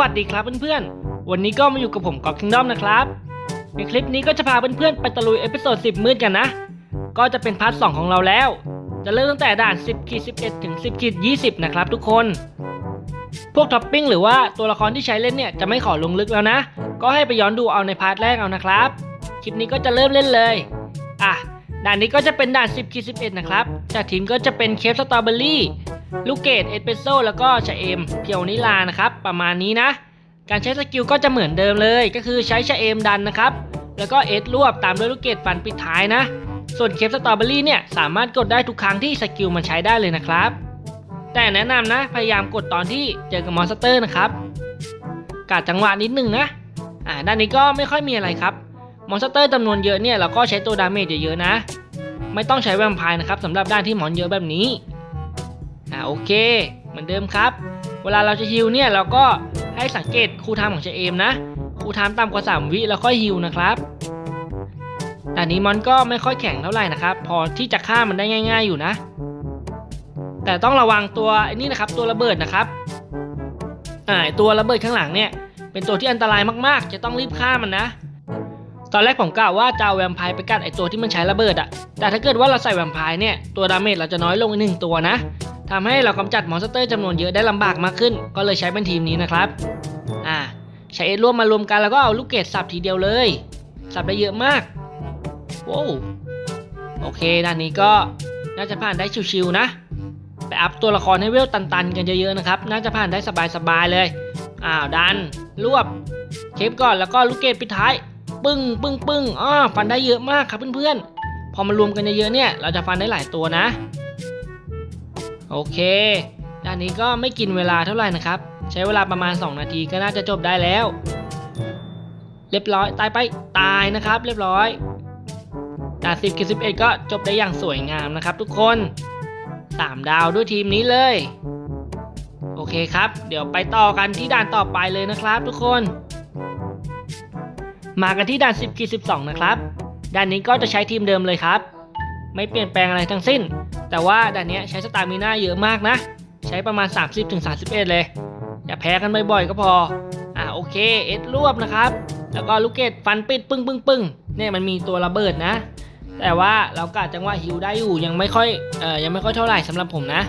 วัสดีครับเพื่อนๆ วันนี้ก็มาอยู่กับผมกอบคิงดอมนะครับ ในคลิปนี้ก็จะพาเพื่อนๆ ไปตะลุยเอพิโซด10 มืดกันนะ ก็จะเป็นพาร์ท 2 ของเราแล้ว จะเริ่มตั้งแต่ด่าน 10ขีด11 ถึง 10ขีด20 นะครับทุกคน พวกท็อปปิ้งหรือว่าตัวละครที่ใช้เล่นเนี่ยจะไม่ขอลงลึกแล้วนะ ก็ให้ไปย้อนดูเอาในพาร์ทแรกเอานะครับ คลิปนี้ก็จะเริ่มเล่นเลย อะ ด่านนี้ก็จะเป็นด่าน 10ขีด11 นะครับ จากทีมก็จะเป็นเคฟสตรอเบอรี่ ลูกเกดเอสเปโซแล้วก็ชาเอมเพียวนิลานะครับ ประมาณนี้นะ การใช้สกิลก็จะเหมือนเดิมเลย ก็คือใช้ชาเอมดันนะครับ แล้วก็เอสรวบตามด้วยลูกเกดฟันปิดท้ายนะ ส่วนเคฟสตรอเบอรี่เนี่ยสามารถกดได้ทุกครั้งที่สกิลมันใช้ได้เลยนะครับ แต่แนะนำนะ พยายามกดตอนที่เจอกับมอนสเตอร์นะครับกาดจังหวะนิดนึงนะอ่าด้านนี้ก็ไม่ค่อยมีอะไรครับมอนสเตอร์จำนวนเยอะเนี่ยเราก็ใช้ตัวดาเมจเยอะๆนะ ไม่ต้องใช้แวมไพร์นะครับสำหรับด้านที่หมอนเยอะแบบนี้ อ่าโอเค เหมือนเดิมครับ เวลาเราจะฮิวเนี่ยเราก็ให้สังเกตคูลไทม์ของเชเอมนะคูลไทม์ต่ำกว่า3วิแล้วค่อยฮิวนะครับแต่นี้มอนก็ไม่ค่อยแข็งเท่าไหร่นะครับ พอที่จะฆ่ามันได้ง่าย ๆอยู่นะ แต่ต้องระวังตัวไอ้นี่นะครับตัวระเบิดนะครับอ่าไอตัวระเบิดข้างหลังเนี่ยเป็นตัวที่อันตรายมากๆ จะต้องรีบฆ่ามันนะ ตอนแรกผมกล่าวว่าจะเอาแวมไพร์ไปกัดไอตัวที่มันใช้ระเบิดอะแต่ถ้าเกิดว่าเราใส่แวมไพร์เนี่ยตัวดาเมจเราจะน้อยลงอีกหนึ่งตัวนะทำให้เรากำจัดมอนสเตอร์จำนวนเยอะได้ลำบากมากขึ้น ก็เลยใช้เป็นทีมนี้นะครับ อ่าใช้เอร่วมมารวมกันแล้วก็เอาลูกเกดสับทีเดียวเลย สับได้เยอะมากว้าวโอเคด้านนี้ก็น่าจะผ่านได้ชิวๆนะ ไปอัพตัวละครให้เวลตันๆ กันเยอะๆนะครับ น่าจะผ่านได้สบายๆเลย อ้าวดันรวบเคปก่อนแล้วก็ลูกเกดปิดท้าย ปึ้งปึ้งปึ้งอ้อฟันได้เยอะมากครับเพื่อนๆ พอมารวมกันเยอะๆเนี่ย เราจะฟันได้หลายตัวนะ โอเค ด้านนี้ก็ไม่กินเวลาเท่าไหร่นะครับ ใช้เวลาประมาณ 2 นาทีก็น่าจะจบได้แล้ว เรียบร้อย ตายไป ตายนะครับ เรียบร้อยด่าน10กับ11 ก็จบได้อย่างสวยงามนะครับ ทุกคน 3 ดาวด้วยทีมนี้เลย โอเคครับ เดี๋ยวไปต่อกันที่ด่านต่อไปเลยนะครับ ทุกคน มากันที่ด่าน 10ขีด12 นะครับ ด่านนี้ก็จะใช้ทีมเดิมเลยครับ ไม่เปลี่ยนแปลงอะไรทั้งสิ้น แต่ว่าด่านนี้ใช้สตามิน่าเยอะมากนะ ใช้ประมาณ 30-31 เลย อย่าแพ้กันบ่อยๆ ก็พอ อ่าโอเค เอสรวบนะครับ แล้วก็ลูกเกดฟันปิดปึ้งปึ้งปึ้งเนี่ยมันมีตัวระเบิดนะ แต่ว่าเรากะจังหวะฮิวได้อยู่ยังไม่ค่อย เอ่อ ยังไม่ค่อยเท่าไหร่สำหรับผมนะ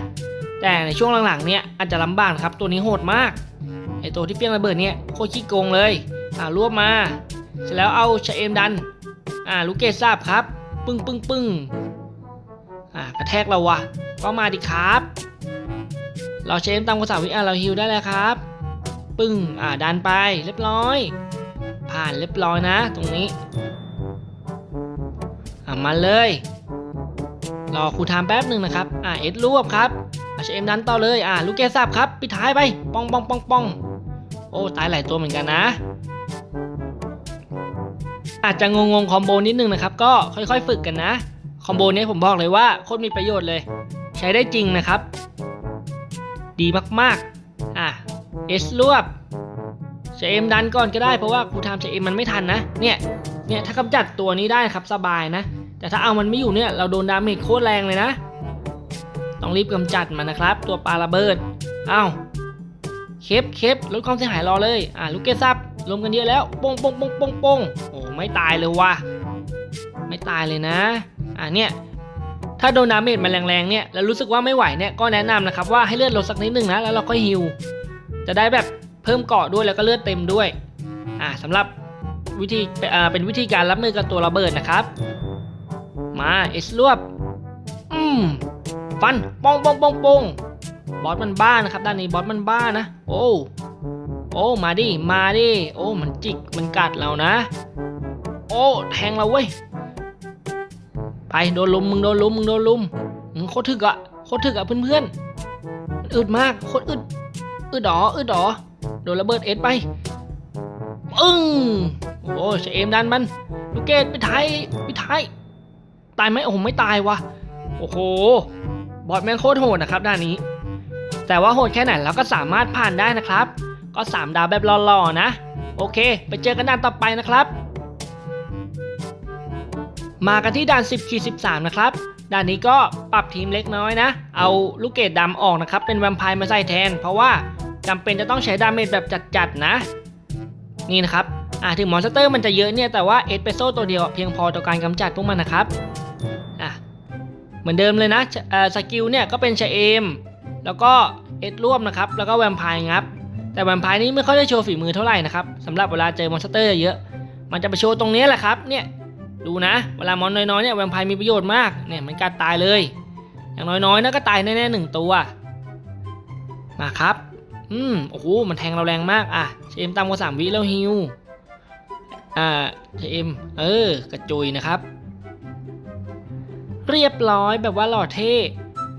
แต่ในช่วงหลังๆ เนี่ยอาจจะลำบากครับ ตัวนี้โหดมาก ไอตัวที่เฟี้ยงระเบิดเนี่ยโคตรขี้โกงเลย อ่ารวบมา เสร็จแล้วเอาชะเอมดัน อ่าลูกเกดทราบครับ ปึ้งปึ้งปึ้งอ่ากระแทกเราวะก็มาดิครับ เราเอมตามกระสาวิอะเราฮิวได้แล้วครับ ปึ้งอ่าดันไปเรียบร้อย ผ่านเรียบร้อยนะ ตรงนี้อ่ามาเลยรอครูทามแป๊บหนึ่งนะครับ อ่าเอ็ดรวบครับอาชเอ็มดันต่อเลย อ่าลูกเกดทราบครับ ปิดท้ายไป ปองปองปองปอง โอ้ ตายหลายตัวเหมือนกันนะ อาจจะงงๆคอมโบนิดนึงนะครับ ก็ค่อยๆ ฝึกกันนะ คอมโบนี้ผมบอกเลยว่าโคตรมีประโยชน์เลย ใช้ได้จริงนะครับ ดีมากๆ อะเอสรวบเชเอ็มดันก่อนก็ได้เพราะว่าครูทำเชเอ็มมันไม่ทันนะ เนี่ย เนี่ยถ้ากำจัดตัวนี้ได้ครับสบายนะ แต่ถ้าเอามันไม่อยู่เนี่ยเราโดนดาเมจโคตรแรงเลยนะ ต้องรีบกำจัดมันนะครับ ตัวปลาระเบิดอ้าวเคปเคปลดความเสียหายรอเลย อ่าลูกเกดซับ รวมกันเยอะแล้วปงปงปงปงปงโอ้ไม่ตายเลยวะไม่ตายเลยนะ อ่าเนี่ยถ้าโดนดาเมจมันแรงๆเนี่ยแล้วรู้สึกว่าไม่ไหวเนี่ยก็แนะนำนะครับว่าให้เลือดลดสักนิดนึงนะแล้วเราก็ฮิวจะได้แบบเพิ่มเกาะด้วยแล้วก็เลือดเต็มด้วยอ่าสำหรับวิธีอ่าเป็นวิธีการรับมือกับตัวระเบิดนะครับ มาเอสรวบอืมฟันปองปองปองปองบอสมันบ้านะครับด้านนี้บอสมันบ้านะ โอ้ โอ้มาดิมาดิโอ้มันจิกมันกัดเรานะ โอ้แทงเราเว้ยไปโดนลุมมึงโดนลุมมึงโดนลุมอืมโคตรถึกอะโคตรถึกอะเพื่อนๆมันอึดมากโคตรอึดอึดดออึดดอโดนระเบิดเอ็ดไปอึ้งโอ้เชเอมดันมันลูกเกดไปท้ายไปท้ายตายไหมโอ้โหไม่ตายวะโอ้โหบอสแม่งโคตรโหดนะครับด้านนี้ แต่ว่าโหดแค่ไหนเราก็สามารถผ่านได้นะครับ ก็ 3 ดาวแบบหล่อๆนะ โอเค ไปเจอกันด่านต่อไปนะครับ มากันที่ด่าน 10ขีด13 นะครับ ด่านนี้ก็ปรับทีมเล็กน้อยนะ เอาลูกเกดดำออกนะครับ เป็นแวมไพร์มาใส่แทน เพราะว่าจำเป็นจะต้องใช้ดาเมจแบบจัดๆนะ นี่นะครับอ่าถึงมอนสเตอร์มันจะเยอะเนี่ย แต่ว่าเอสเปโซตัวเดียวเพียงพอต่อการกำจัดพวกมันนะครับอะเหมือนเดิมเลยนะเออสกิลเนี่ยก็เป็นชาเอม แล้วก็เอสร่วมนะครับ แล้วก็แวมไพร์งับ แต่แวมไพร์นี้ไม่ค่อยได้โชว์ฝีมือเท่าไหร่นะครับสำหรับเวลาเจอมอนสเตอร์เยอะ มันจะไปโชว์ตรงนี้แหละครับ เนี่ยดูนะ เวลามอนน้อยๆเนี่ยแวมไพร์มีประโยชน์มาก เนี่ยมันกัดตายเลย อย่างน้อยๆนะก็ตายแน่ๆหนึ่งตัว มาครับ อืมโอ้โหมันแทงเราแรงมากอะเชมตามกว่าสามวิแล้วฮิวอ่าเชมเออกระจุยนะครับ เรียบร้อยแบบว่าหล่อเท่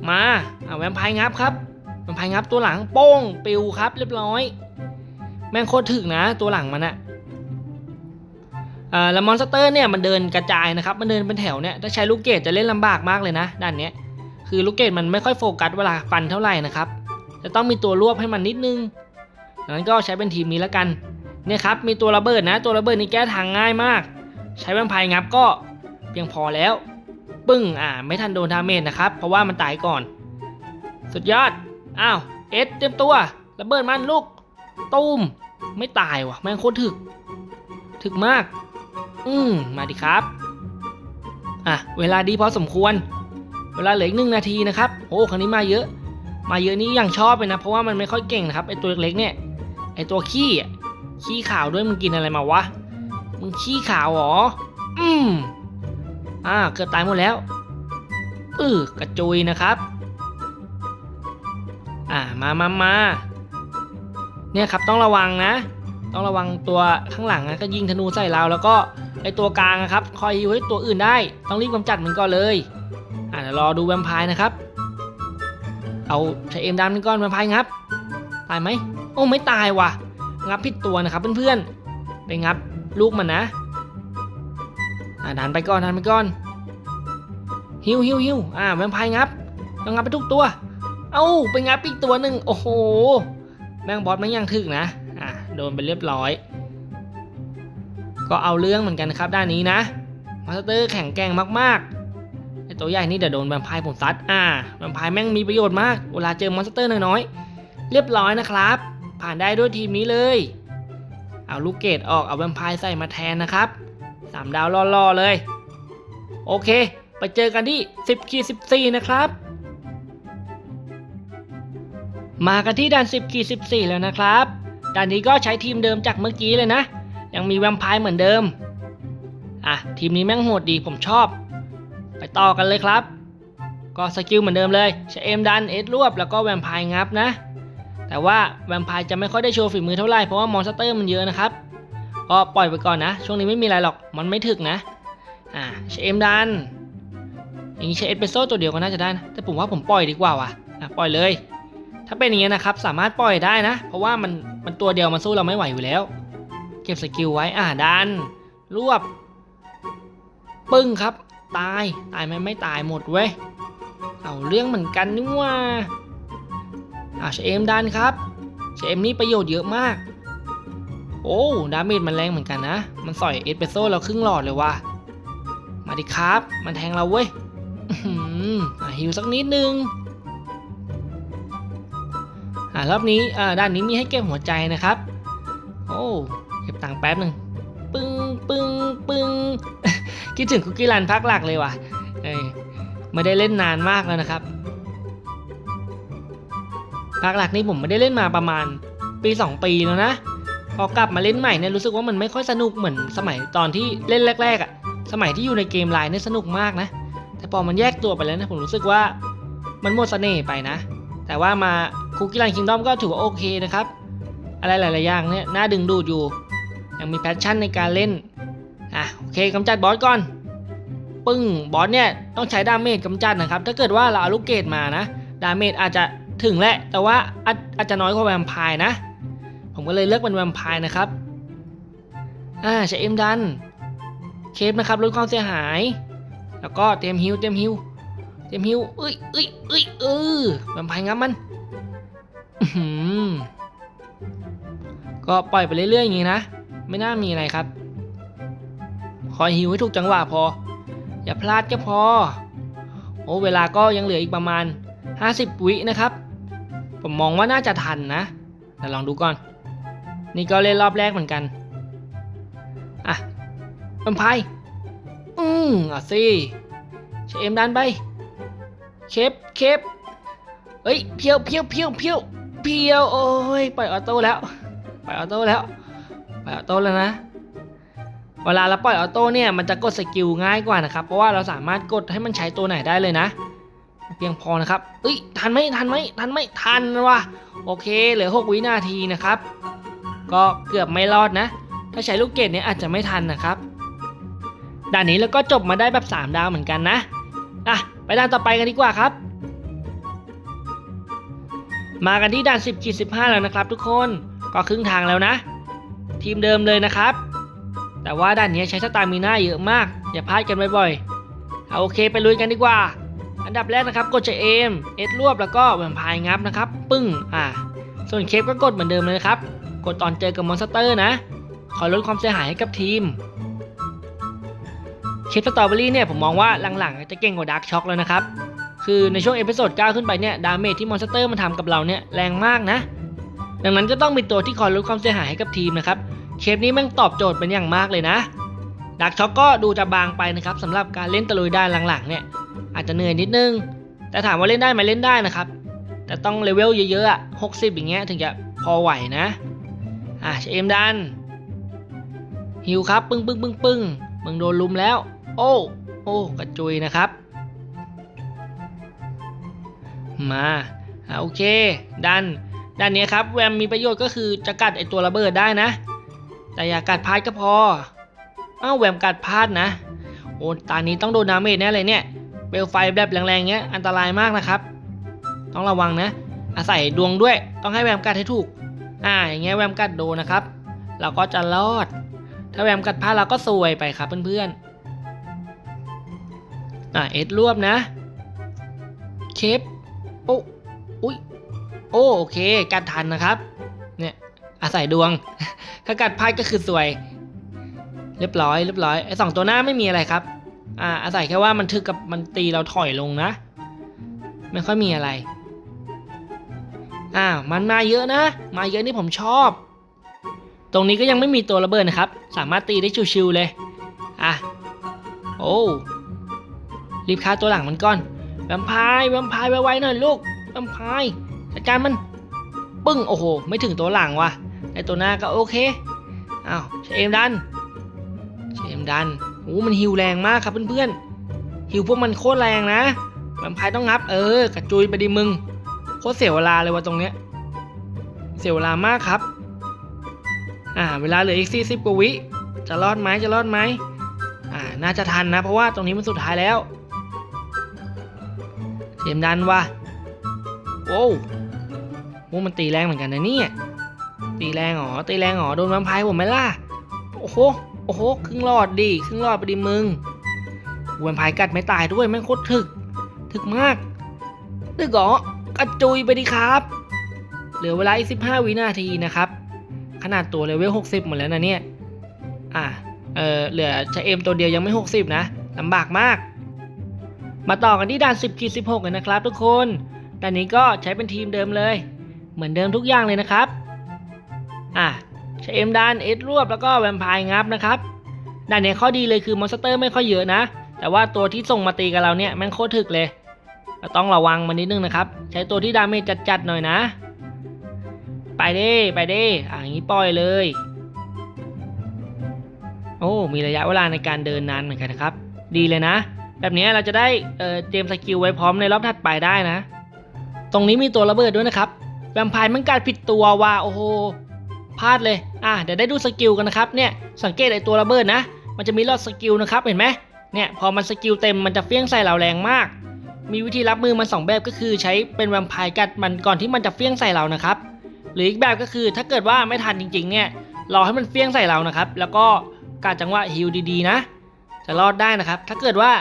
มาอ่าแวมไพร์งับครับ มไพร์งับตัวหลังโป้งปิวครับ เรียบร้อย แม่งโคตรถึกนะ ตัวหลังมันอะแล้วมอนสเตอร์เนี่ยมันเดินกระจายนะครับ มันเดินเป็นแถวเนี่ยถ้าใช้ลูกเกดจะเล่นลำบากมากเลยนะด้านเนี้ยคือลูกเกดมันไม่ค่อยโฟกัสเวลาฟันเท่าไหร่นะครับจะต้องมีตัวรวบให้มันนิดนึงดังนั้นก็ใช้เป็นทีมนี้แล้วกันเนี่ยครับมีตัวระเบิดนะ ตัวระเบิดนี่แก้ทางง่ายมาก ใช้แวมไพร์งับก็เพียงพอแล้ว ปึ้งอ่าไม่ทันโดนดาเมจนะครับ เพราะว่ามันตายก่อน สุดยอด อ้าวเอสเตรียมตัวระเบิดมันลูกตูมไม่ตายว่ะแม่งโคตรถึก ถึกมาก อืมมาดิครับ อะ เวลาดีพอสมควร เวลาเหลืออีกหนึ่งนาทีนะครับโอ้ครั้งนี้มาเยอะ มาเยอะนี่ยังชอบเลยนะ เพราะว่ามันไม่ค่อยเก่งนะครับไอตัวเล็กๆเนี่ยไอตัวขี้ขี้ขาวด้วยมึงกินอะไรมาวะมึงขี้ขาวหรอ อืมอ่าเกือบตายหมดแล้วเออกระจุยนะครับ อ่ามามามาเนี่ยครับต้องระวังนะ ต้องระวังตัวข้างหลังนะก็ยิงธนูใส่เราแล้วก็ไอตัวกลางนะครับ คอยฮิวให้ตัวอื่นได้ ต้องรีบกำจัดมันก่อนเลยอ่าเดี๋ยวรอดูแวมไพร์นะครับ เอาใช้เอ็มดันมันก่อนแวมไพร์งับ ตายไหมโอ้ไม่ตายว่ะ งับผิดตัวนะครับเพื่อนๆไปงับลูกมันนะอ่าดันไปก่อนดันไปก่อนฮิวฮิวฮิวอ่าแวมไพร์งับต้องงับไปทุกตัว เอ้าไปงับอีกตัวหนึ่งโอ้โหแมงบอสมันยังถึกนะอ่าโดนไปเรียบร้อย ก็เอาเรื่องเหมือนกันนะครับด้านนี้นะมาสเตอร์แข็งแกร่งมากๆไอตัวใหญ่นี่เดี๋ยวโดนแวมไพร์ผมซัดอ่าแวมไพร์แม่งมีประโยชน์มากเวลาเจอมอนสเตอร์น้อยๆเรียบร้อยนะครับ ผ่านได้ด้วยทีมนี้เลย เอาลูกเกดออกเอาแวมไพร์ใส่มาแทนนะครับสามดาวล่อๆเลย โอเค ไปเจอกันที่ 10ขีด14 นะครับ มากันที่ด่าน10ขีด14 แล้วนะครับด่านนี้ก็ใช้ทีมเดิมจากเมื่อกี้เลยนะ ยังมีแวมไพร์เหมือนเดิม อะ ทีมนี้แม่งโหดดีผมชอบ ไปต่อกันเลยครับ ก็สกิลเหมือนเดิมเลยใช้เอ็มดันเอสรวบแล้วก็แวมไพร์งับนะ แต่ว่าแวมไพร์จะไม่ค่อยได้โชว์ฝีมือเท่าไหร่เพราะว่ามอนสเตอร์มันเยอะนะครับ ก็ปล่อยไปก่อนนะ ช่วงนี้ไม่มีอะไรหรอกมันไม่ถึกนะอ่าใช้เอ็มดันอย่างนี้ใช้เอสเปรสโซ่ตัวเดียวก็น่าจะได้นะแต่ผมว่าผมปล่อยดีกว่าว่ะอะปล่อยเลย ถ้าเป็นอย่างนี้นะครับสามารถปล่อยได้นะ เพราะว่ามันมันตัวเดียวมันสู้เราไม่ไหวอยู่แล้ว เก็บสกิลไว้อ่าดัน รวบ ปึ้งครับ ตายตายไหมไม่ตายหมดเว้ยเอาเรื่องเหมือนกันนี่ว่าอ่าใช้เอ็มดันครับใช้เอ็มนี่ประโยชน์เยอะมาก โอ้ดาเมจมันแรงเหมือนกันนะ มันสอยเอสเปโซ่เราครึ่งหลอดเลยว่ะมาดิครับ มันแทงเราเว้ยอื้อหืออะฮิวสักนิดนึง อ่ารอบนี้อ่าด้านนี้มีให้เก็บหัวใจนะครับ โอ้เก็บตังค์แป๊บหนึ่งปึ้งปึ้งปึ้งคิดถึงคุกกี้รันพักหลักเลยว่ะเอ้ยไม่ได้เล่นนานมากแล้วนะครับภาคหลักนี่ผมไม่ได้เล่นมาประมาณปี 2 ปีแล้วนะ พอกลับมาเล่นใหม่เนี่ยรู้สึกว่ามันไม่ค่อยสนุกเหมือนสมัยตอนที่เล่นแรก ๆอะ่ะ สมัยที่อยู่ในเกมไลน์เนี่ยสนุกมากนะ แต่พอมันแยกตัวไปแล้วนะผมรู้สึกว่ามันหมดเสน่ห์ไปนะ แต่ว่ามา คุกกี้รันคิงดอมก็ถือว่าโอเคนะครับ อะไรหลาย ๆ อย่างเนี่ยน่าดึงดูดอยู่ ยังมีแพชชั่นในการเล่น อะ โอเคกำจัดบอสก่อน ปึ้ง บอสเนี่ย ต้องใช้ดาเมจกำจัดนะครับ ถ้าเกิดว่าเราเอาลูกเกดมานะ ดาเมจอาจจะถึงแหละ แต่ว่าอาจอาจจะน้อยกว่าแวมไพร์นะ ผมก็เลยเลือกเป็นแวมไพร์นะครับ อ่าใช้เอ็มดัน เคปนะครับลดความเสียหาย แล้วก็เตรียมฮิวเตรียมฮิวเตรียมฮิวเอ้ยเอ้ยเอ้ยเออแวมไพร์งับมัน ก็ปล่อยไปเรื่อยๆอย่างนี้นะ ไม่น่ามีอะไรครับ คอยฮิวให้ถูกจังหวะพอ อย่าพลาดก็พอ โอ้เวลาก็ยังเหลืออีกประมาณ 50 วินะครับ ผมมองว่าน่าจะทันนะแต่ลองดูก่อน นี่ก็เล่นรอบแรกเหมือนกัน อะแวมไพร์อืมอะสิเชเอ็มดันไป เคปเคปเฮ้ยเพียวเพียวเพียวเพียว เพียวโอ้ยปล่อยออโต้แล้วปล่อยออโต้แล้วปล่อยออโต้แล้วนะ เวลาเราปล่อยออโต้เนี่ยมันจะกดสกิลง่ายกว่านะครับเพราะว่าเราสามารถกดให้มันใช้ตัวไหนได้เลยนะ เพียงพอนะครับเอ้ยทันไหมทันไหมทันไหมทันวะโอเคเหลือ6วินาทีนะครับ ก็เกือบไม่รอดนะ ถ้าใช้ลูกเกดเนี่ยอาจจะไม่ทันนะครับด่านนี้แล้วก็จบมาได้แบบ 3 ดาวเหมือนกันนะอะไปด่านต่อไปกันดีกว่าครับ มากันที่ด่าน 10 15 แล้วนะครับ ทุกคนก็ครึ่งทางแล้วนะ ทีมเดิมเลยนะครับ แต่ว่าด่านนี้ใช้สตามิน่าเยอะมาก อย่าพลาดกันบ่อยๆเอาโอเคไปลุยกันดีกว่า อันดับแรกนะครับกดจะเอมเอสรวบแล้วก็แวมพร์งับนะครับ ปึ้งอ่า ส่วนเคปก็กดเหมือนเดิมเลยครับ กดตอนเจอกับมอนสเตอร์นะ ขอลดความเสียหายให้กับทีมเคปสตรอเบอรี่เนี่ยผมมองว่าหลังๆจะเก่งกว่าดาร์กช็อคแล้วนะครับ คือในช่วงเอพิโซด9ขึ้นไปเนี่ยดาเมจที่มอนสเตอร์มันทำกับเราเนี่ยแรงมากนะ ดังนั้นก็ต้องมีตัวที่คอยลดความเสียหายให้กับทีมนะครับเคปนี้แมันตอบโจทย์เป็นอย่างมากเลยนะดาร์กช็อคก็ดูจะบางไปนะครับสำหรับการเล่นตะลุยได้หลังๆเนี่ยอาจจะเหนื่อยนิดนึง แต่ถามว่าเล่นได้ไหมเล่นได้นะครับ แต่ต้องเลเวลเยอะๆอะหกสิบอย่างเงี้ยถึงจะพอไหวนะอะเอ็มดันฮิวครับปึ้งปึ้งปึ้งปึ้งมึงโดนลุมแล้ว โอ้โอ้กระจุยนะครับ มาอะโอเคดันด้านนี้ครับแวมมีประโยชน์ก็คือจะกัดไอตัวระเบิดได้นะ แต่อย่ากัดพลาดก็พออ้าวแวมกัดพลาดนะ โอ้ตานี้ต้องโดนดาเมจแน่เลยเนี่ยเปลวไฟแบบแรงๆเงี้ยอันตรายมากนะครับ ต้องระวังนะ อาศัยดวงด้วยต้องให้แวมกัดให้ถูกอ่าอย่างเงี้ยแวมกัดโดนนะครับ เราก็จะรอด ถ้าแวมกัดพลาดเราก็ซวยไปครับเพื่อนๆอ่าเอ็ดรวบนะเคป โอ้อุ้ยโอ้โอเคกัดทันนะครับ เนี่ยอาศัยดวง ถ้ากัดพลาดก็คือซวย เรียบร้อยเรียบร้อยไอ้สองตัวหน้าไม่มีอะไรครับ อ่าอาศัยแค่ว่ามันถึกกับมันตีเราถอยลงนะ ไม่ค่อยมีอะไรอ่ามันมาเยอะนะ มาเยอะนี่ผมชอบ ตรงนี้ก็ยังไม่มีตัวระเบิดนะครับ สามารถตีได้ชิวๆเลย อะ โอ้รีบฆ่าตัวหลังมันก่อน แวมไพร์แวมไพร์ไวๆหน่อยลูกแวมไพร์จัดการมัน ปึ้ง โอ้โห ไม่ถึงตัวหลังว่ะไอตัวหน้าก็โอเคอ้าวเชมดันเชมดันโอ้มันฮิวแรงมากครับเพื่อนๆฮิวพวกมันโคตรแรงนะแวมไพร์ต้องงับ เออกระจุยไปดิมึงโคตรเสียเวลาเลยว่ะตรงเนี้ยเสียเวลามากครับอ่าเวลาเหลืออีกสี่สิบกว่าวิจะรอดไหมจะรอดไหมอ่าน่าจะทันนะ เพราะว่าตรงนี้มันสุดท้ายแล้ว เชมดันวะโอ้โหมันตีแรงเหมือนกันนะเนี่ยตีแรงเหรอตีแรงเหรอโดนแวมไพร์ผมไหมล่ะโอ้โหโอ้โหครึ่งหลอดดิครึ่งหลอดไปดิมึงแวมไพร์กัดไม่ตายด้วยแม่งโคตรถึก ถึกมากถึกเหรอกระจุยไปดิครับ เหลือเวลาอีก15วินาทีนะครับ ขนาดตัวเลเวล60หมดแล้วนะเนี่ย อะ เออเหลือชะเอมตัวเดียวยังไม่60นะลำบากมาก มาต่อกันที่ด่าน 10ขีด16กันนะครับทุกคนด่านนี้ก็ใช้เป็นทีมเดิมเลย เหมือนเดิมทุกอย่างเลยนะครับ อะชะเอ็มดันเอสรวบแล้วก็แวมไพร์งับนะครับด่านนี้ข้อดีเลยคือมอนสเตอร์ไม่ค่อยเยอะนะ แต่ว่าตัวที่ส่งมาตีกับเราเนี่ยแม่งโคตรถึกเลย ต้องระวังมันนิดนึงนะครับ ใช้ตัวที่ดาเมจจัดๆหน่อยนะ ไปเด้ไปเด้อะอย่างนี้ปล่อยเลย โอ้มีระยะเวลาในการเดินนานเหมือนกันนะครับ ดีเลยนะ แบบนี้เราจะได้เตรียมสกิลไว้พร้อมในรอบถัดไปได้นะ ตรงนี้มีตัวระเบิดด้วยนะครับแวมไพร์มันกัดผิดตัวว่ะโอ้โหพลาดเลย อะเดี๋ยวได้ดูสกิลกันนะครับ เนี่ย สังเกตไอตัวระเบิดนะ มันจะมีหลอดสกิลนะครับ เห็นไหมเนี่ย พอมันสกิลเต็มมันจะเฟี้ยงใส่เราแรงมาก มีวิธีรับมือมันสองแบบก็คือใช้เป็นแวมไพร์กัดมันก่อนที่มันจะเฟี้ยงใส่เรานะครับ หรืออีกแบบก็คือถ้าเกิดว่าไม่ทันจริง ๆ เนี่ย รอให้มันเฟี้ยงใส่เรานะครับ แล้วก็การจังหวะฮิวดีๆนะ จะรอดได้นะครับ ถ้าเกิดว่า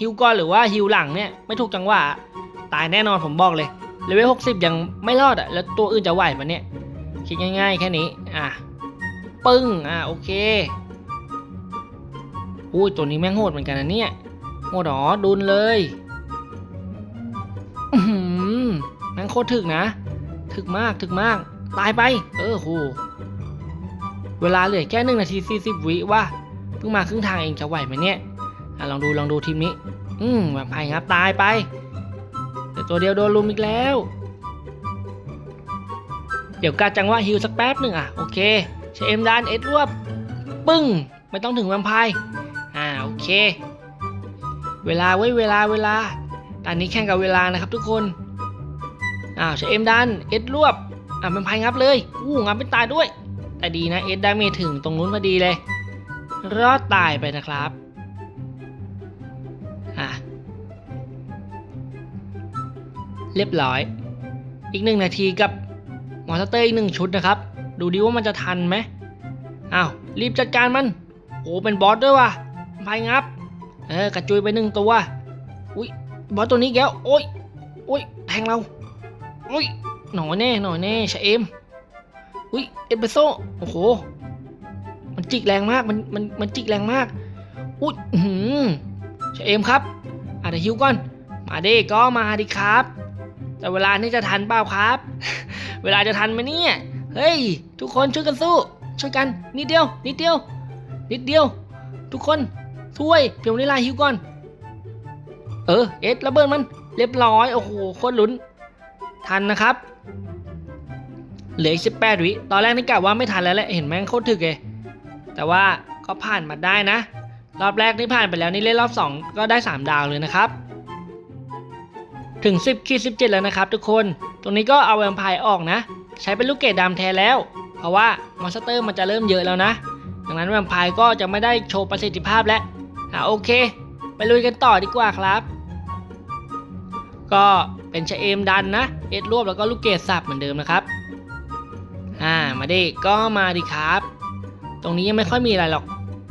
ฮิวก่อนหรือว่าฮิวหลังเนี่ยไม่ถูกจังหวะตายแน่นอนผมบอกเลยเลเวล60 ยังไม่รอดอะแล้วตัวอื่นจะไหวปะเนี่ยคิดง่าย ๆ แค่นี้อะปึ้งอะโอเคอุ้ยตัวนี้แม่งโหดเหมือนกันนะเนี่ยโหดหรอดุนเลยอือหือแม่งโคตรถึกนะถึกมากถึกมาก ตายไป เออโหเวลาเหลือแค่หนึ่งนาทีสี่สิบวิว่ะเพิ่งมาครึ่งทางเองจะไหวไหมเนี่ย อะลองดูลองดูทีมนี้ อืมแบบไพ่งับตายไปเดี๋ยวตัวเดียวโดนลุมอีกแล้ว เดี๋ยวกาจังหวะฮิวสักแป๊บหนึ่งอะโอเคเชเอ็มดานเอ็ดรวบปึ้ง ไม่ต้องถึงแวมไพร์อ่าโอเค เวลาไว้เวลาเวลาตอนนี้แข่งกับเวลานะครับทุกคนอ้าวเชเอ็มดันเอ็ดรวบอ่าแวมไพร์งับเลยอู้งับเป็นตายด้วย แต่ดีนะเอ็ดได้ไม่ถึงตรงนู้นพอดีเลย รอดตายไปนะครับ เรียบร้อย อีกหนึ่งนาทีกับมอเตอร์อีกหนึ่งชุดนะครับ ดูดิว่ามันจะทันไหมอ้าวรีบจัดการมันโอ้เป็นบอสด้วยว่ะไพงับ เออกระจุยไปหนึ่งตัว อุ้ยบอสตัวนี้แก้วโอ้ยโอ้ยแทงเราอุ้ยหน่อยแน่หน่อยแน่ชะเอมอุ้ยเอสเปโซโอ้โห มันจิกแรงมากมันมันมันจิกแรงมากอุ้ยหือชะเอมครับอะเดี๋ยวฮิวก่อน มาเดิก็มาดิครับ แต่เวลานี้จะทันเปล่าครับ เวลาจะทันไหมเนี่ย เฮ้ย ทุกคนช่วยกันสู้ ช่วยกัน นิดเดียว นิดเดียว นิดเดียว ทุกคนช่วยเพียงนิลาฮิวก่อน เออ เอ็ดระเบิดมัน เรียบร้อย โอ้โห โคตรลุ้น ทันนะครับ เหลืออีกสิบแปดวิ ตอนแรกนี่กะว่าไม่ทันแล้วแหละ เห็นแม่งโคตรถึกเลยแต่ว่าก็ผ่านมาได้นะ รอบแรกนี่ผ่านไปแล้วนี่เล่นรอบสองก็ได้สามดาวเลยนะครับ ถึง 10ขีด17 แล้วนะครับทุกคน ตรงนี้ก็เอาแวมไพร์ออกนะ ใช้เป็นลูกเกดดำแทนแล้ว เพราะว่ามอนสเตอร์มันจะเริ่มเยอะแล้วนะดังนั้นแวมไพร์ก็จะไม่ได้โชว์ประสิทธิภาพแล้วอะโอเค ไปลุยกันต่อดีกว่าครับ ก็เป็นชะเอมดันนะ เอ็ดรวบแล้วก็ลูกเกดสับเหมือนเดิมนะครับอ่ามาดิก็มาดิครับ ตรงนี้ยังไม่ค่อยมีอะไรหรอก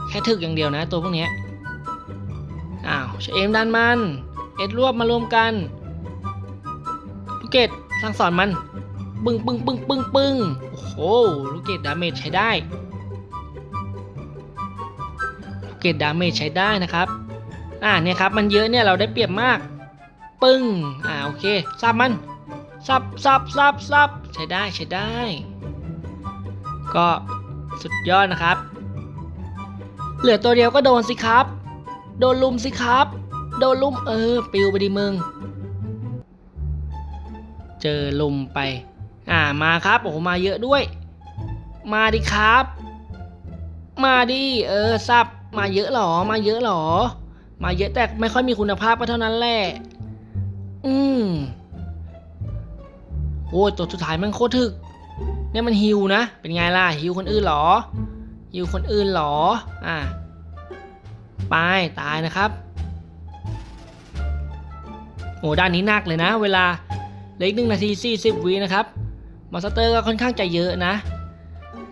แค่ถึกอย่างเดียวนะ ตัวพวกนี้อ้าวชะเอมดันมัน เอ็ดรวบมารวมกัน เกดสร้างสอนมัน ปึ้งปึ้งปึ้งปึ้งปึ้งโอ้โหลูกเกดดาเมจใช้ได้ลูกเกดดาเมจใช้ได้นะครับ อ่าเนี่ยครับมันเยอะเนี่ยเราได้เปรียบมาก ปึ้งอ่าโอเคซับมันซับซับซับซับใช้ได้ใช้ได้ ก็สุดยอดนะครับ เหลือตัวเดียวก็โดนสิครับ โดนลุมสิครับ โดนลุมเออปิวไปดิมึง เจอลมไป อ่ามาครับโอ้โหมาเยอะด้วย มาดิครับ มาดิเออซับมาเยอะหรอ มาเยอะหรอ มาเยอะแต่ไม่ค่อยมีคุณภาพก็เท่านั้นแหละ อืมโอ้ยตัวสุดท้ายมันโคตรถึก เนี่ยมันฮิวนะ เป็นไงล่ะฮิวคนอื่นหรอฮิวคนอื่นหรอ อ่าไปตายนะครับโอ้ด้านนี้หนักเลยนะ เวลา เหลืออีกหนึ่งนาทีสี่สิบวินะครับมอนสเตอร์ก็ค่อนข้างจะเยอะนะ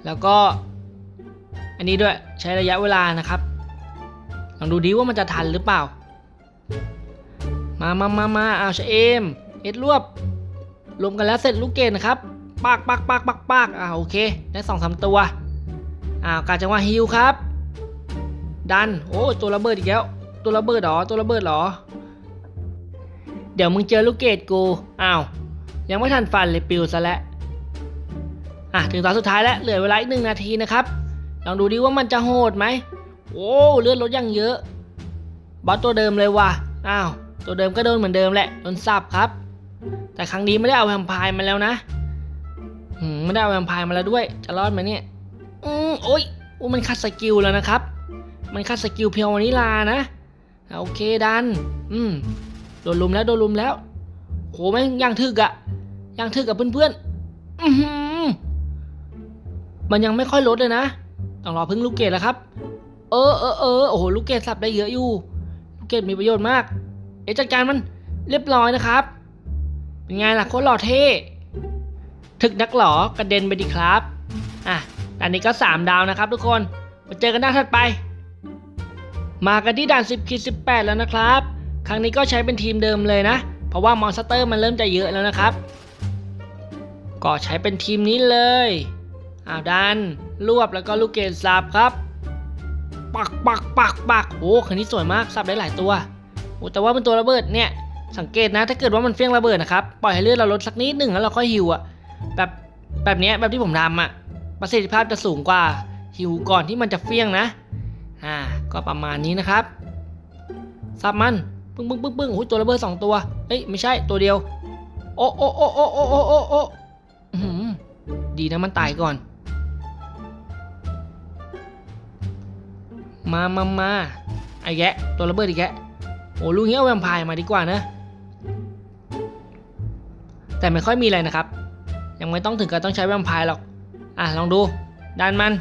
แล้วก็ อันนี้ด้วยใช้ระยะเวลานะครับ ลองดูดิว่ามันจะทันหรือเปล่า มามามามาเอาเชเอมเอ็ดรวบ รวมกันแล้วเสร็จลูกเกดนะครับปากปากปากปากปากอ่าโอเค ได้สองสามตัวอ้าวการจังหวะฮิวครับ ดัน โอ้ตัวระเบิดอีกแล้ว ตัวระเบิดเหรอ ตัวระเบิดเหรอ เดี๋ยวมึงเจอลูกเกดกู อ้าว ยังไม่ทันฟันเลยปิวซะแล้ว อะ ถึงตอนสุดท้ายแล้ว เหลือเวลาอีกหนึ่งนาทีนะครับ ลองดูดิว่ามันจะโหดไหม โอ้ เลือดลดอย่างเยอะ บอสตัวเดิมเลยว่ะ อ้าว ตัวเดิมก็โดนเหมือนเดิมแหละ โดนสับครับ แต่ครั้งนี้ไม่ได้เอาแวมไพร์มาแล้วนะหืมไม่ได้เอาแวมไพร์มาแล้วด้วย จะรอดไหมเนี่ย อืมโอ้ยโอ้มันคัดสกิลแล้วนะครับ มันคัดสกิลเพียววานิลานะ โอเคดัน อืม ดนลุมแล้วโดนลุมแล้วโหแม่งยังถึกอะยังถึกกับเพื่อนๆอือหือมันยังไม่ค่อยลดเลยนะต้องรอพึ่งลูกเกดแล้วครับ เออเออเออโอ้โหลูกเกดสับได้เยอะอยู่ ลูกเกดมีประโยชน์มาก เอจัดการมันเรียบร้อยนะครับ เป็นไงล่ะโคตรหล่อเท่ถึกนักหรอกระเด็นไปดิครับอะด่านนี้ก็ 3 ดาวนะครับ ทุกคนมาเจอกันด้านถัดไป มากันที่ด่าน 10คิด18 แล้วนะครับ ครั้งนี้ก็ใช้เป็นทีมเดิมเลยนะ เพราะว่ามอนสเตอร์มันเริ่มจะเยอะแล้วนะครับ ก็ใช้เป็นทีมนี้เลยอ้าวดันรวบแล้วก็ลูกเกดสับครับ ปักปักปักปักโอ้คันนี้สวยมากสับได้หลายตัวโอ้แต่ว่าเป็นตัวระเบิดเนี่ยสังเกตนะถ้าเกิดว่ามันเฟี้ยงระเบิดนะครับปล่อยให้เลือดเราลดสักนิดหนึ่งแล้วเราค่อยฮิวอะแบบแบบนี้แบบที่ผมทำอะประสิทธิภาพจะสูงกว่าฮิวก่อนที่มันจะเฟี้ยงนะอ่าก็ประมาณนี้นะครับซับมัน ปึ้งปึ้งปึ้งปึ้งโอ้ยตัวระเบิดสองตัวเอ้ยไม่ใช่ตัวเดียว โอ้โอ้โอ้โอ้โอ้โอ้โอ้โอ้ดีนะมันตายก่อน มามามาไอ้แกะตัวระเบิดอีกแกะโอ้ลูกเงี้ยเอาแวมไพร์มาดีกว่านะ แต่ไม่ค่อยมีอะไรนะครับ ยังไม่ต้องถึงกับต้องใช้แวมไพร์หรอก อะลองดูดันมัน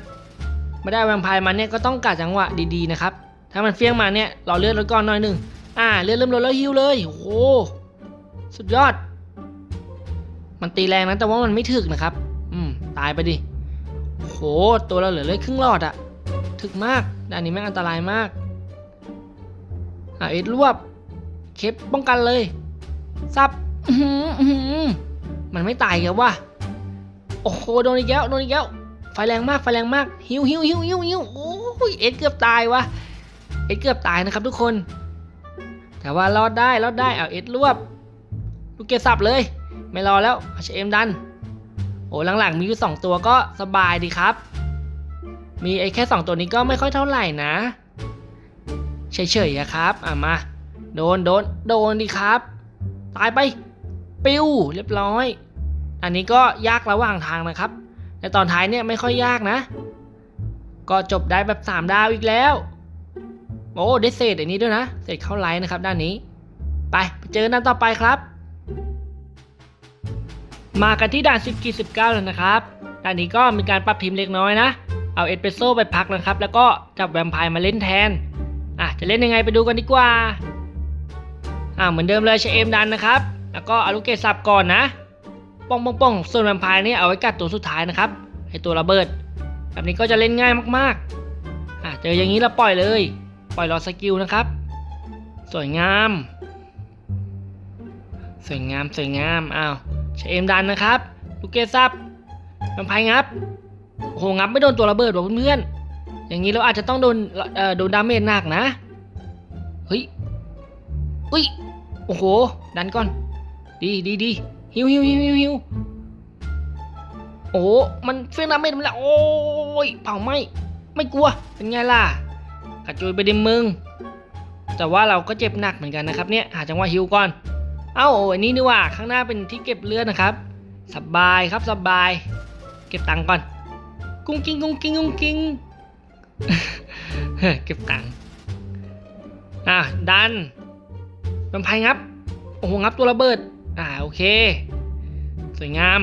ไม่ได้แวมไพร์มันเนี่ยก็ต้องกะจังหวะดีๆนะครับ ถ้ามันเฟี้ยงมาเนี่ยเราเลือดลดก่อนน่อยหนึ่ง อ่าเลือดเริ่มลดแล้วฮิวเลยโอ้โหสุดยอด มันตีแรงนะแต่ว่ามันไม่ถึกนะครับ อืมตายไปดิโหตัวเราเหลือเลยครึ่งหลอดอะถึกมากด้านนี้แม่งอันตรายมากอ่าเอ็ดรวบเคปป้องกันเลยซับมันไม่ตายกันว่ะโอ้โหโดนอีกแล้วโดนอีกแล้วไฟแรงมากไฟแรงมากหิวหิวหิวหิวหิวโอ้ยเอ็ดเกือบตายวะเอ็ดเกือบตายนะครับทุกคน แต่ว่ารอดได้รอดได้เอาเอ็ดรวบลูกเกดสับเลย ไม่รอแล้วเอาเชเอ็มดัน โอ้หลังๆมีอยู่สองตัวก็สบายดีครับ มีไอ้แค่สองตัวนี้ก็ไม่ค่อยเท่าไหร่นะเฉยๆอะครับ อะมา โดนโดนโดนดีครับ ตายไป ปิ้วเรียบร้อย อันนี้ก็ยากระหว่างทางนะครับ แต่ตอนท้ายเนี่ยไม่ค่อยยากนะ ก็จบได้แบบ 3 ดาวอีกแล้ว โอ้ได้เศษอันนี้ด้วยนะเศษเข้าไลน์นะครับด้านนี้ ไปไปเจอกันด้านต่อไปครับ มากันที่ด่าน10กี19แล้วนะครับด่านนี้ก็มีการปรับทีมพ์เล็กน้อยนะ เอาเอสเปรสโซ่ไปพักนะครับ แล้วก็จับแวมไพร์มาเล่นแทนอะจะเล่นยังไงไปดูกันดีกว่าอ่าเหมือนเดิมเลยใช้เอมดันนะครับ แล้วก็เอาลูกเกดสับก่อนนะ ป้องป้องป้องส่วนแวมไพร์นี่เอาไว้กัดตัวสุดท้ายนะครับไอตัวระเบิด แบบนี้ก็จะเล่นง่ายมากๆอะเจออย่างนี้เราปล่อยเลย ปล่อยรอสกิลนะครับ สวยงาม สวยงามสวยงามอ้าวใช้เอมดันนะครับลูกเกซับแวมไพรงับโอ้โหงับไม่โดนตัวระเบิดว่ะเพื่อนๆอย่างนี้เราอาจจะต้องโดนโดนดาเมจหนักนะเฮ้ยอุ้ยโอ้โห ดันก่อน ดีดีดีฮิวฮิวฮิวฮิวฮิวโอ้มันเฟี้ยงดาเมจมันละโอ้ยเผาไหมไม่กลัวเป็นไงล่ะ กระจุยไปดิมมึง แต่ว่าเราก็เจ็บหนักเหมือนกันนะครับเนี่ยหาจังหวะฮิวก่อน เอ้าอันนี้นี่ว่าข้างหน้าเป็นที่เก็บเลือดนะครับสบายครับสบาย เก็บตังค์ก่อน กุ้งกิ้งกุ้งกิ้งกุ้งกิ้งเก็บตังค์อะดันแวมไพร์งับโอ้โหงับตัวระเบิด อ่าโอเค สวยงาม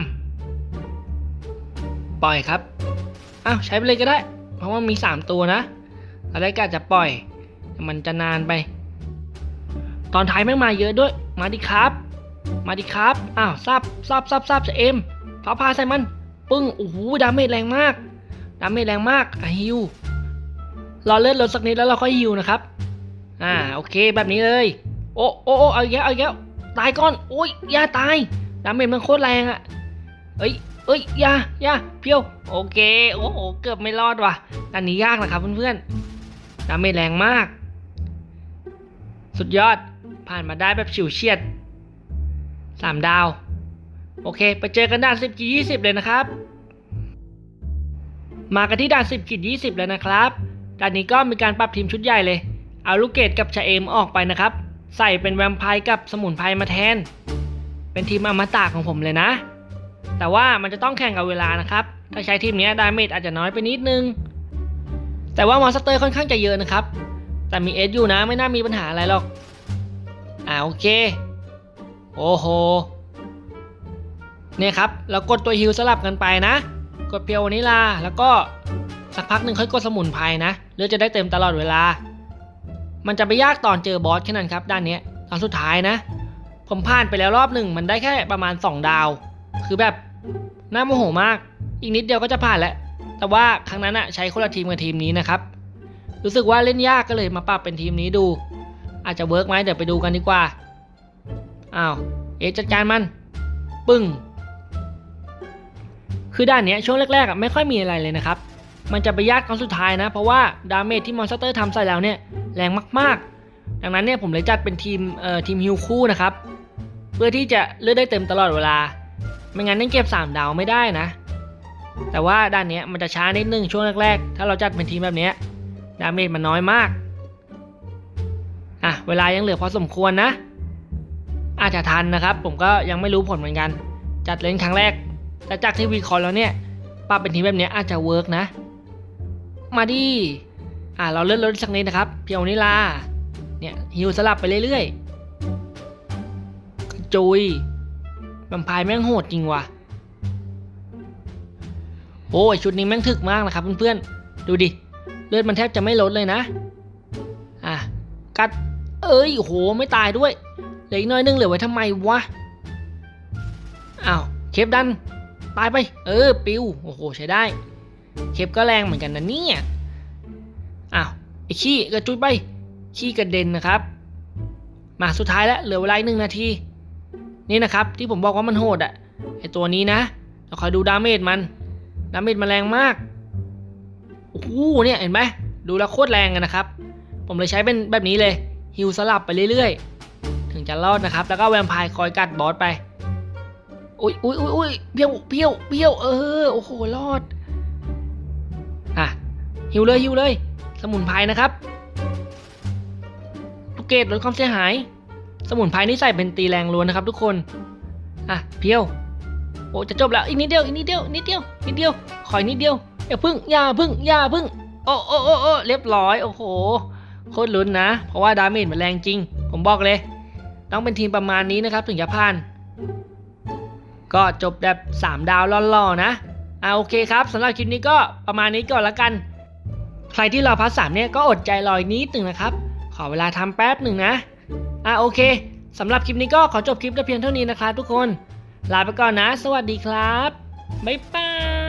ปล่อยครับอ้าวใช้ไปเลยก็ได้ เพราะว่ามี 3 ตัวนะ อะไรก็จะปล่อย มันจะนานไป ตอนท้ายแม่งมาเยอะด้วย มาดิครับ มาดิครับ อ้าวซับซับซับซับจะเอ็มฟ้าพาใส่มัน ปึ้ง โอ้โห ดาเมจแรงมาก ดาเมจแรงมากอะฮิวรอเลือดลดสักนิดแล้วเราค่อยฮิวนะครับ อ่า โอเค แบบนี้เลย โอ้โอ้โอ้เอาอีกแล้วเอาอีกแล้วตายก่อน โอ้ยอย่าตาย ดาเมจมันโคตรแรงอะเอ้ยเอ้ยอย่าอย่าเพียว โอเค โอ้โห เกือบไม่รอดว่ะอันนี้ยากนะครับเพื่อนๆ ดาเมจแรงมาก สุดยอดผ่านมาได้แบบฉิวเฉียดสามดาว โอเค ไปเจอกันด่าน10กี20 เลยนะครับ มากันที่ด่าน10กี20 แล้วนะครับด่านนี้ก็มีการปรับทีมชุดใหญ่เลย เอาลูกเกดกับชาเอมออกไปนะครับ ใส่เป็นแวมไพร์กับสมุนไพรมาแทน เป็นทีมอมตะของผมเลยนะ แต่ว่ามันจะต้องแข่งกับเวลานะครับ ถ้าใช้ทีมนี้ดาเมจอาจจะน้อยไปนิดนึง แต่ว่ามอนสเตอร์ค่อนข้างจะเยอะนะครับ แต่มีเอสอยู่นะไม่น่ามีปัญหาอะไรหรอก อ่าโอเค โอ้โห เนี่ยครับเรากดตัวฮิลสลับกันไปนะ กดเพียววานิลา แล้วก็สักพักหนึ่งค่อยกดสมุนไพรนะเลือดจะได้เต็มตลอดเวลา มันจะไปยากตอนเจอบอสแค่นั้นครับด้านนี้ตอนสุดท้ายนะ ผมผ่านไปแล้วรอบหนึ่งมันได้แค่ประมาณ 2 ดาว คือแบบน่าโมโหมาก อีกนิดเดียวก็จะผ่านแล้ว แต่ว่าครั้งนั้นอะใช้คนละทีมกับทีมนี้นะครับ รู้สึกว่าเล่นยากก็เลยมาปรับเป็นทีมนี้ดู อาจจะเวิร์กไหมเดี๋ยวไปดูกันดีกว่า อ้าวเอจัดการมัน ปึ้ง คือด้านเนี้ยช่วงแรกๆอะไม่ค่อยมีอะไรเลยนะครับ มันจะไปยากตอนสุดท้ายนะ เพราะว่าดาเมจที่มอนสเตอร์ทำใส่แล้วเนี่ยแรงมากๆ ดังนั้นเนี่ยผมเลยจัดเป็นทีมเอ่อทีมฮิวคู่นะครับ เพื่อที่จะเลือกได้เต็มตลอดเวลา ไม่งั้นยังเก็บ3ดาวไม่ได้นะ แต่ว่าด้านนี้มันจะช้านิดนึงช่วงแรกๆ ถ้าเราจัดเป็นทีมแบบนี้ดาเมจมันน้อยมาก อะ เวลายังเหลือพอสมควรนะ อาจจะทันนะครับ ผมก็ยังไม่รู้ผลเหมือนกัน จัดเล่นครั้งแรก แต่จากที่วีคอร์แล้วเนี่ยปรับเป็นทีมแบบนี้อาจจะเวิร์กนะ มาดิ อะ เราเลื่อนรถสักนิดนะครับ เพียวนิลา เนี่ยฮิวสลับไปเรื่อยๆจุยบัมพายแม่งโหดจริงว่ะ โอ้ยชุดนี้แม่งถึกมากนะครับเพื่อนๆ ดูดิ เลือดมันแทบจะไม่ลดเลยนะ อะ กัด เอ้ยโหไม่ตายด้วย เหลืออีกน้อยนึงเหลือไว้ทำไมวะ อ้าว เคปดัน ตายไป เออ ปิว โอ้โห ใช้ได้ เคปก็แรงเหมือนกันนะเนี่ย อ้าว ไอ้ขี้กระจุยไป ขี้กระเด็นนะครับ มาสุดท้ายแล้วเหลือเวลาหนึ่งนาที นี่นะครับ ที่ผมบอกว่ามันโหดอะไอตัวนี้นะเราคอยดูดาเมจมัน ดาเมจมันแรงมาก โอ้โห เนี่ยเห็นไหม ดูแล้วโคตรแรงกันนะครับ ผมเลยใช้เป็นแบบนี้เลยฮิวสลับไปเรื่อยๆ ถึงจะรอดนะครับ แล้วก็แวมไพร์คอยกัดบอสไป อุ้ยอุ้ยอุ้ยอุ้ยเพี้ยวเพี้ยวเพี้ยวเออ โอ้โห รอด อะฮิวเลยฮิวเลย สมุนไพรนะครับลูกเกดลดความเสียหาย สมุนไพรนี่ใส่เป็นตีแรงล้วนนะครับทุกคน อะเพี้ยว โอ้จะจบแล้วอีกนิดเดียวอีกนิดเดียวนิดเดียวนิดเดียวขออีกนิดเดียวอย่าพึ่งอย่าพึ่งอย่าพึ่งโอ้โอ้โอ้โอ้เรียบร้อยโอ้โหโคตรลุ้นนะ เพราะว่าดาเมจมันแรงจริง ผมบอกเลย ต้องเป็นทีมประมาณนี้นะครับถึงจะผ่าน ก็จบแบบ 3 ดาวล่อๆนะอ่าโอเคครับสำหรับคลิปนี้ก็ประมาณนี้ก่อนละกัน ใครที่รอพาร์ทสามเนี่ยก็อดใจรออีกนิดหนึ่งนะครับ ขอเวลาทำแป๊บหนึ่งนะอ่าโอเคสำหรับคลิปนี้ก็ขอจบคลิปแต่เพียงเท่านี้นะครับทุกคน ลาไปก่อนนะ สวัสดีครับ บ๊ายบาย